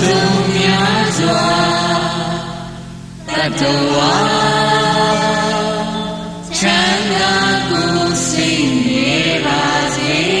Dunia jua, tetua canda kung sihi razi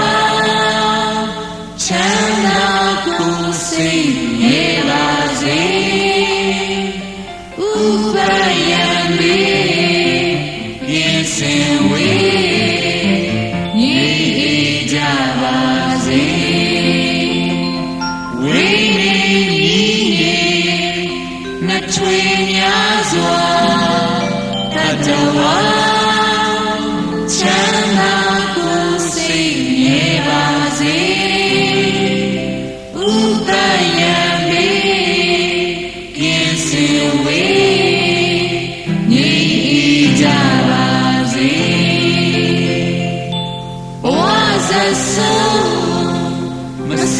ဝိနေမိနေနှထွေများစွာတတဝါချမ်းသာကိုစိတ်မြဲပါစေဥပယံမေကင်းစင်ဝေညီကြပါစေဘဝဆက်ဆုံးမဆ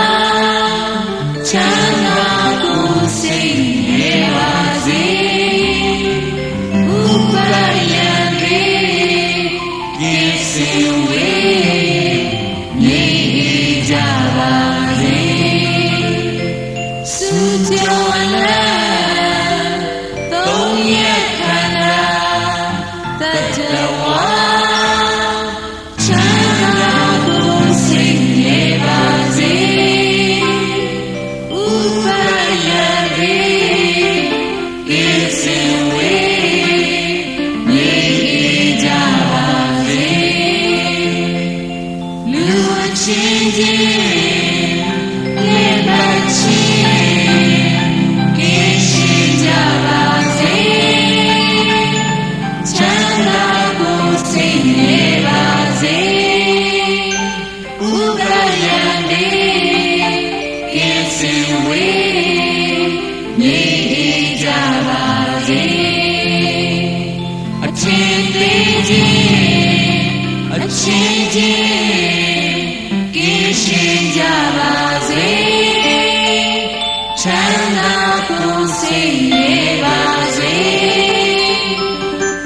ရှင်ခြင်းကင်းရှင်ကြပါစေချမ်းသာကုန်စေနေပါစေ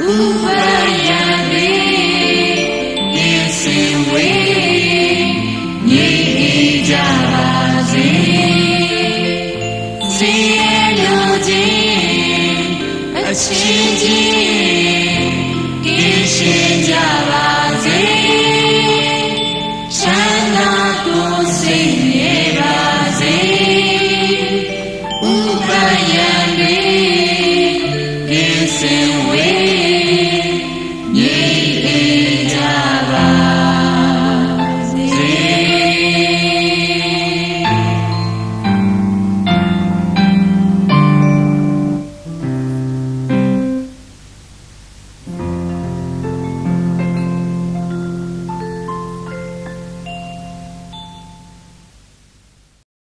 ဥပယံလေးကင်းစင်ဝေးညီကြပါစေစေရလို့ခြင်းအချင်းချင်း ယံတိကိစေ